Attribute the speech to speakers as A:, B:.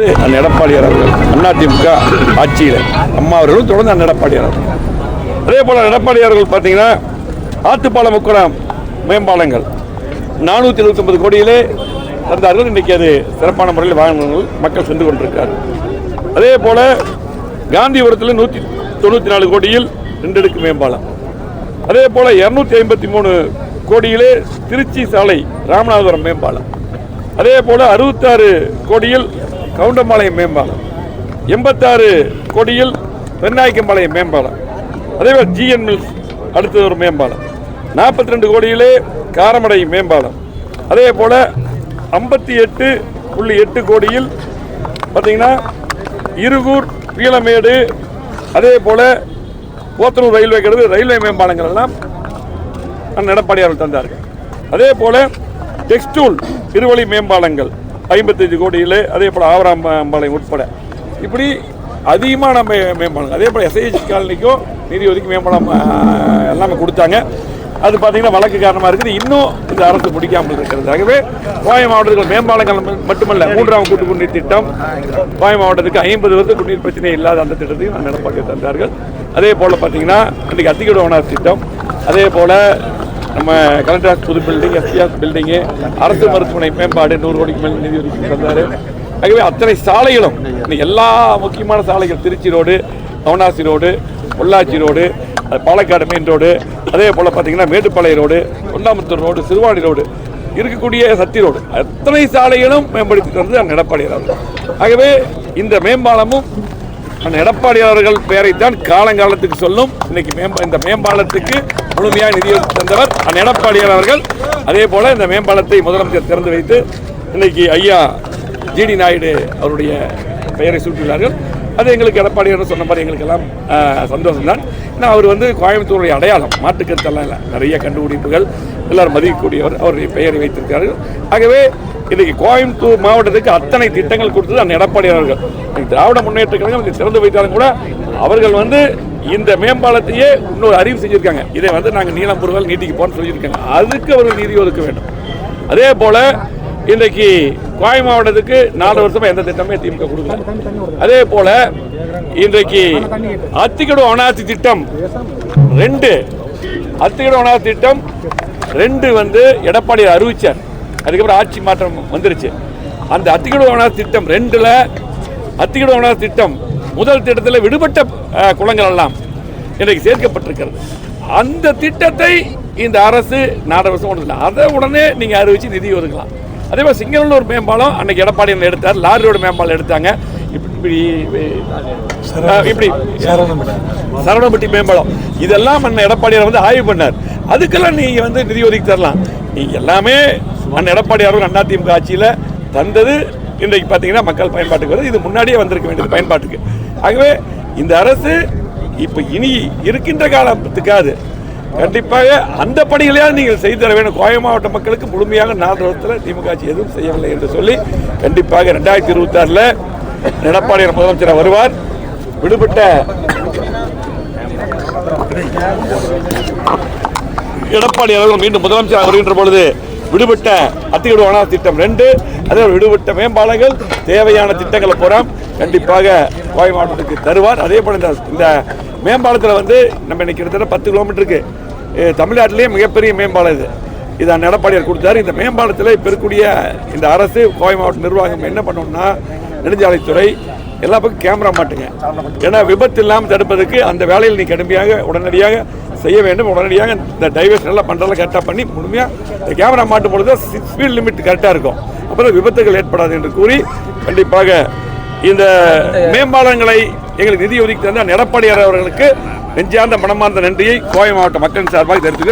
A: அண்ணன் எடப்பாடியார் அவர்கள் அதிமுக ஆட்சியில். அம்மா அவர்களும் தொடர்ந்து அண்ணன் எடப்பாடியார் அவர்கள். அதே போல் எடப்பாடியார் அவர்கள் பார்த்தீங்கன்னா ஆத்துப்பாலம் முக்குளம் மேம்பாலங்கள். நானூற்றி இருபத்தொம்பது கோடியிலே தந்தார்கள். இன்றைக்கி அது சிறப்பான முறையில் வாகனங்கள் மக்கள் சென்று கொண்டிருக்கார் அதே போல் காந்திபுரத்தில் நூற்றி தொண்ணூற்றி நாலு கோடியில் ரெண்டடுக்கு மேம்பாலம். அதே போல் இரநூத்தி ஐம்பத்தி மூணு கோடியிலே திருச்சி சாலை ராமநாதபுரம் மேம்பாலம். அதே போல் அறுபத்தாறு கோடியில் கவுண்டம்பாளையம் மேம்பாலம். எண்பத்தாறு கோடியில் பெண்ணாய்க்கம்பாளையம் மேம்பாலம். அதே போல் ஜிஎன் மில்ஸ் அடுத்தது ஒரு மேம்பாலம். நாற்பத்தி ரெண்டு கோடியிலே காரமடை மேம்பாலம். அதே போல் ஐம்பத்தி எட்டு புள்ளி எட்டு கோடியில் பார்த்தீங்கன்னா இருகூர் பீளமேடு அதே போல் போத்தனூர் ரயில்வே கிடந்து ரயில்வே மேம்பாலங்கள் எல்லாம் எடப்பாடி அவர்கள் தந்தார்கள். அதே போல் டெக்ஸ்டூல் இருவழி மேம்பாலங்கள். ஐம்பத்தஞ்சு கோடியில் அதே போல் ஆவராம்பாளையம் உட்பட. இப்படி அதிகமான மே மேம்பாலங்கள் அதே போல் எஸ்ஐஹெச் காலனிக்கும் நிதி ஒதுக்கி மேம்பாலம் எல்லாமே கொடுத்தாங்க. அது பார்த்தீங்கன்னா வழக்கு காரணமாக இருக்குது. இன்னும் இந்த அரசு பிடிக்காமல் இருக்கிறது. ஆகவே கோயம் மாவட்டத்தில் மேம்பாலங்கள் மட்டுமல்ல மூன்றாம் கூட்டு குடிநீர் திட்டம். கோயம் மாவட்டத்துக்கு ஐம்பது வருஷம் குடிநீர் பிரச்சனை இல்லாத அந்த திட்டத்தையும் நடப்பாக்கி தந்தார்கள். அதே போல் பார்த்தீங்கன்னா இன்றைக்கு அத்திகடவனார் திட்டம். அதே போல் நம்ம கலெக்டர் புது பில்டிங் எஸ்பிஆர் பில்டிங்கு அரசு மருத்துவமனை மேம்பாடு நூறு கோடிக்கு மேல் நிதி ஒதுக்கி தந்தார். ஆகவே அத்தனை சாலைகளும் எல்லா முக்கியமான சாலைகள் Trichy road கவுனாசி road Pollachi road Palakkad main road அதே போல் பார்த்தீங்கன்னா Mettupalayam road Thondamuthur road Siruvani road இருக்கக்கூடிய சத்தி ரோடு. அத்தனை சாலைகளும் மேம்படுத்தி தந்தது அண்ணன் எடப்பாடியார் ஆகவே இந்த மேம்பாலமும் எடப்பாடி அவர்கள் பெயரைத்தான் காலங்காலத்துக்கு சொல்லும். இன்னைக்கு இந்த மேம்பாலத்துக்கு முழுமையாக நிதி தந்தவர் அண்ணன் எடப்பாடியார் அவர்கள். அதே போல இந்த மேம்பாலத்தை முதலமைச்சர் திறந்து வைத்து இன்னைக்கு ஐயா ஜிடி நாயுடு அவருடைய பெயரை சூட்டியுள்ளார்கள் அது எங்களுக்கு எடப்பாடி சொன்ன மாதிரி எங்களுக்கெல்லாம் சந்தோஷம் தான் ஏன்னா அவர் வந்து கோயம்புத்தூருடைய அடையாளம். மாட்டுக்கருத்தெல்லாம் இல்லை. நிறைய கண்டுபிடிப்புகள் எல்லாரும் மதிக்கக்கூடியவர். அவருடைய பெயரை வைத்திருக்கிறார்கள். ஆகவே இன்றைக்கு கோயம்புத்தூர் மாவட்டத்துக்கு அத்தனை திட்டங்கள் கொடுத்தது அந்த எடப்பாடி அவர்கள். திராவிட முன்னேற்ற கழகம் திறந்து வைத்தாலும் கூட அவர்கள் வந்து இந்த மேம்பாலத்தையே இன்னொரு அறிவு செஞ்சுருக்காங்க. இதை வந்து நாங்கள் நீளம் நீலம்பூர்வல் நீட்டிக்கு போகணும்னு சொல்லியிருக்காங்க. அதுக்கு அவர்கள் நிதி ஒதுக்க வேண்டும். அதே போல் இன்றைக்கு கோவை மாவட்டத்துக்கு நாலு வருஷமா எந்த திட்டமே திமுக கொடுக்கல. அதே போல இன்றைக்கு அத்திக்கடு அனாசி திட்டம் ரெண்டு. அத்திக்கடு அனாசி திட்டம் ரெண்டு வந்து எடப்பாடி அறிவிச்சார். அதுக்கப்புறம் ஆட்சி மாற்றம் வந்துருச்சு. அந்த அத்திக்கடு அனாசி திட்டம் ரெண்டுல அத்திக்கடு அனாசி திட்டம் முதல் திட்டத்தில் விடுபட்ட குளங்கள் எல்லாம் இன்றைக்கு சேர்க்கப்பட்டிருக்கிறது. அந்த திட்டத்தை இந்த அரசு நாலு வருஷம் கொண்டு அதை உடனே நீங்கள் அறிவிச்சு நிதி ஒதுக்கலாம். அதே மாதிரி சிங்களூர் மேம்பாலம் அன்னைக்கு எடப்பாடி எடுத்தார். லாரி ரோடு மேம்பாலம் எடுத்தாங்க. இப்படி இப்படி சரவணப்பட்டி மேம்பாலம். இதெல்லாம் அண்ணன் எடப்பாடியார் வந்து ஆய்வு பண்ணார். அதுக்கெல்லாம் நீங்கள் வந்து நிதி ஒதுக்கி தரலாம். நீங்கள் எல்லாமே அண்ணன் எடப்பாடியார் அவர்கள் அதிமுக ஆட்சியில் தந்தது. இன்றைக்கு பார்த்தீங்கன்னா மக்கள் பயன்பாட்டுக்கு வருது. இது முன்னாடியே வந்திருக்க வேண்டியது பயன்பாட்டுக்கு. ஆகவே இந்த அரசு இப்போ இனி இருக்கின்ற காலத்துக்காது கண்டிப்பாக அந்த பணிகளையாவது நீங்கள் செய்து தர வேண்டும். கோவை மாவட்ட மக்களுக்கு முழுமையாக நாலு திமுக ஆட்சி எதுவும் செய்யவில்லை என்று சொல்லி கண்டிப்பாக ரெண்டாயிரத்தி இருபத்தாறில் எடப்பாடியார் முதலமைச்சர் வருவார். விடுபட்ட எடப்பாடி அவர்கள் மீண்டும் முதலமைச்சர் வருகின்ற பொழுது விடுபட்ட அத்திவிடுவான திட்டம் ரெண்டு அதே விடுபட்ட மேம்பாலங்கள் தேவையான திட்டங்களை பூரா கண்டிப்பாக கோவை மாவட்டத்துக்கு தருவார். அதே போல் இந்த இந்த மேம்பாலத்தில் வந்து நம்ம இன்னைக்கு கிட்டத்தட்ட பத்து கிலோமீட்டருக்கு தமிழ்நாட்டிலேயே மிகப்பெரிய மேம்பாலம் இது. இதை அண்ணன் எடப்பாடியார் கொடுத்தாரு. இந்த மேம்பாலத்தில் இப்போ இருக்கக்கூடிய இந்த அரசு கோவை மாவட்ட நிர்வாகம் என்ன பண்ணணும்னா நெடுஞ்சாலைத்துறை எல்லா பக்கம் கேமரா மாட்டுங்க. ஏன்னா விபத்து இல்லாமல் தடுப்பதற்கு அந்த வேலையில் நீ கடுமையாக உடனடியாக செய்ய வேண்டும். உடனடியாக இந்த டைவர்ஸ் எல்லாம் பண்ணுறதெல்லாம் கரெக்டாக பண்ணி முழுமையாக இந்த கேமரா மாட்டும் பொழுது ஸ்பீட் லிமிட் கரெக்டாக இருக்கும். அப்புறம் விபத்துகள் ஏற்படாது என்று கூறி கண்டிப்பாக இந்த மேம்பாலங்களை எங்களுக்கு நிதி ஒதுக்கி தந்த எடப்பாடியார் அவர்களுக்கு நெஞ்சார்ந்த மனமார்ந்த நன்றியை கோவை மாவட்ட மக்களின் சார்பாக தெரிவித்துக்கிறேன்